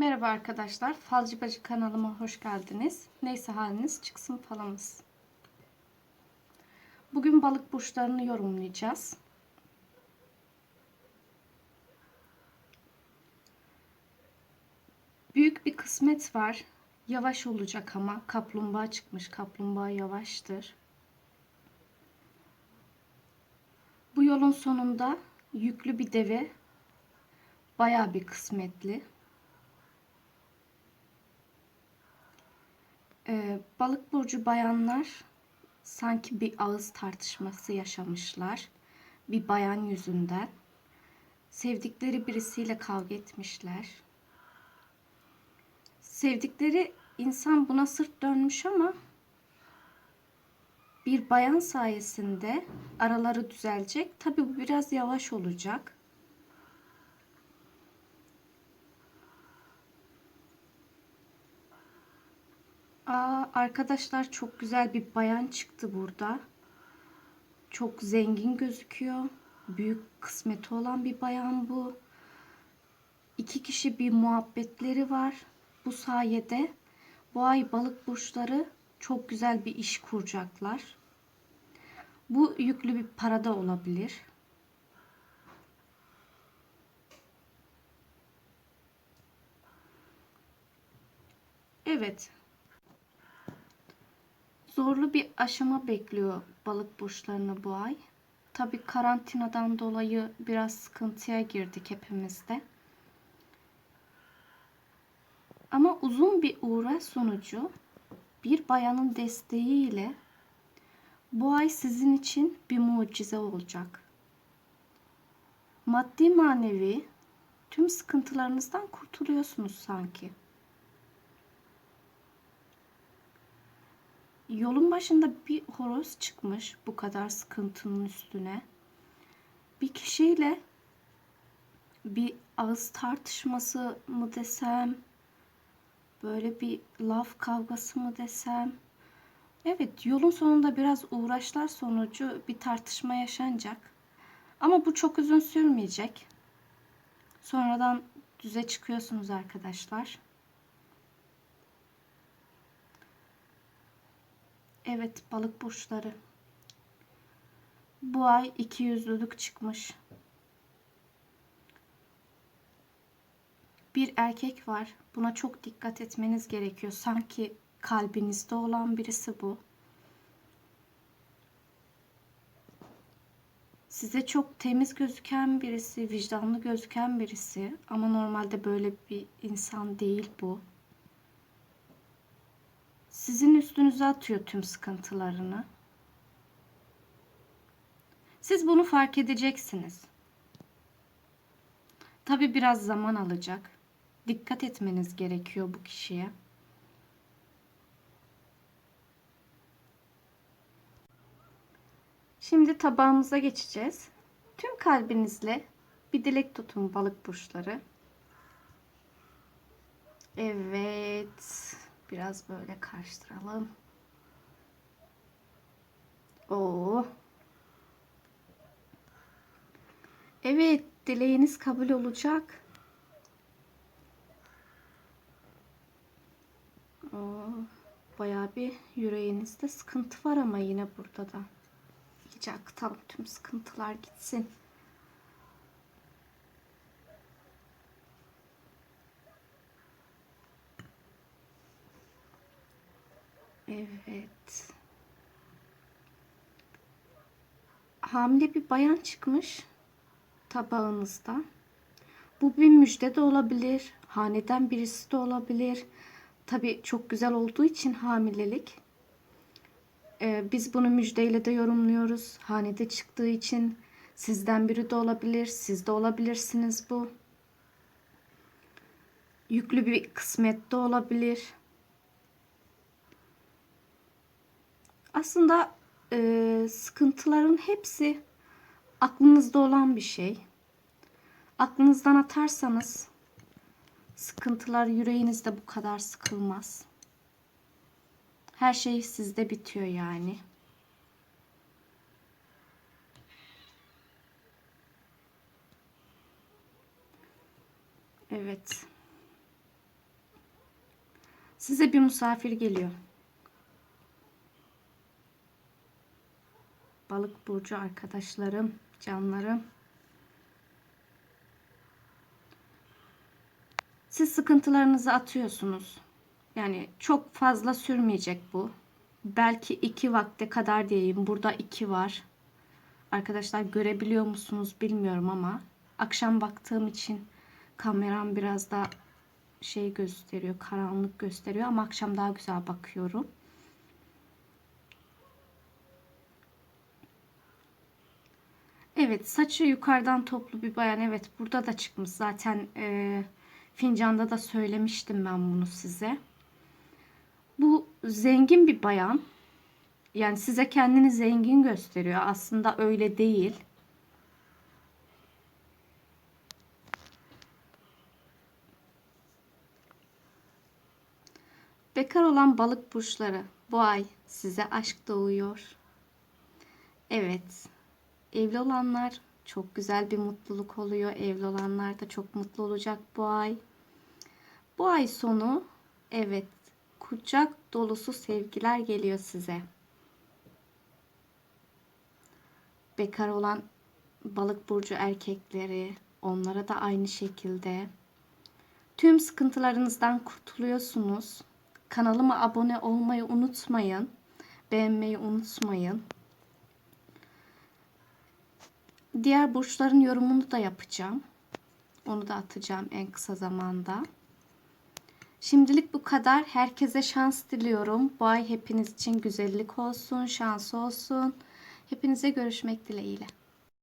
Merhaba arkadaşlar. Falcı Bacı kanalıma hoş geldiniz. Neyse haliniz çıksın falamız. Bugün balık burçlarını yorumlayacağız. Büyük bir kısmet var. Yavaş olacak ama kaplumbağa çıkmış. Kaplumbağa yavaştır. Bu yolun sonunda yüklü bir deve bayağı bir kısmetli. Ee, balık burcu bayanlar sanki bir ağız tartışması yaşamışlar. Bir bayan yüzünden. Sevdikleri birisiyle kavga etmişler. Sevdikleri insan buna sırt dönmüş ama bir bayan sayesinde araları düzelecek. Tabi bu biraz yavaş olacak. Arkadaşlar çok güzel bir bayan çıktı burada. Çok zengin gözüküyor. Büyük kısmeti olan bir bayan bu. İki kişi bir muhabbetleri var. Bu sayede bu ay balık burçları çok güzel bir iş kuracaklar. Bu yüklü bir para da olabilir. Evet. Zorlu bir aşama bekliyor balık burçlarını bu ay. Tabi karantinadan dolayı biraz sıkıntıya girdik hepimiz de. Ama uzun bir uğraş sonucu bir bayanın desteğiyle bu ay sizin için bir mucize olacak. Maddi manevi tüm sıkıntılarınızdan kurtuluyorsunuz sanki. Yolun başında bir horoz çıkmış bu kadar sıkıntının üstüne. Bir kişiyle bir ağız tartışması mı desem, böyle bir laf kavgası mı desem. Evet, yolun sonunda biraz uğraşlar sonucu bir tartışma yaşanacak. Ama bu çok uzun sürmeyecek. Sonradan düze çıkıyorsunuz arkadaşlar. Evet balık burçları. Bu ay iki yüzlülük çıkmış. Bir erkek var. Buna çok dikkat etmeniz gerekiyor. Sanki kalbinizde olan birisi bu. Size çok temiz gözüken birisi, vicdanlı gözüken birisi ama normalde böyle bir insan değil bu. Sizin üstünüze atıyor tüm sıkıntılarını. Siz bunu fark edeceksiniz. Tabi biraz zaman alacak. Dikkat etmeniz gerekiyor bu kişiye. Şimdi tabağımıza geçeceğiz. Tüm kalbinizle bir dilek tutun balık burçları. Evet. Biraz böyle karıştıralım. Oo. Evet, dileğiniz kabul olacak. Oo, bayağı bir yüreğinizde sıkıntı var ama yine burada da. İyice akıtalım tüm sıkıntılar gitsin. Evet. Hamile bir bayan çıkmış tabağınızda. Bu bir müjde de olabilir. Haneden birisi de olabilir. Tabi çok güzel olduğu için hamilelik. Ee, biz bunu müjdeyle de yorumluyoruz. Hanede çıktığı için sizden biri de olabilir. Siz de olabilirsiniz bu. Yüklü bir kısmet de olabilir. Aslında e, sıkıntıların hepsi aklınızda olan bir şey. Aklınızdan atarsanız sıkıntılar yüreğinizde bu kadar sıkılmaz. Her şey sizde bitiyor yani. Evet. Size bir misafir geliyor. Balık burcu arkadaşlarım, canlarım. Siz sıkıntılarınızı atıyorsunuz. Yani çok fazla sürmeyecek bu. Belki iki vakte kadar diyeyim. Burada iki var. Arkadaşlar görebiliyor musunuz bilmiyorum ama akşam baktığım için kameram biraz da şey gösteriyor, karanlık gösteriyor ama akşam daha güzel bakıyorum. Evet, saçı yukarıdan toplu bir bayan. Evet, burada da çıkmış. Zaten e, fincanda da söylemiştim ben bunu size. Bu zengin bir bayan. Yani size kendini zengin gösteriyor. Aslında öyle değil. Bekar olan balık burçları bu ay size aşk doğuyor. Evet. Evli olanlar çok güzel bir mutluluk oluyor. Evli olanlar da çok mutlu olacak bu ay. Bu ay sonu evet kucak dolusu sevgiler geliyor size. Bekar olan balık burcu erkekleri onlara da aynı şekilde tüm sıkıntılarınızdan kurtuluyorsunuz. Kanalıma abone olmayı unutmayın. Beğenmeyi unutmayın. Diğer burçların yorumunu da yapacağım. Onu da atacağım en kısa zamanda. Şimdilik bu kadar. Herkese şans diliyorum. Bu ay hepiniz için güzellik olsun, şans olsun. Hepinize görüşmek dileğiyle.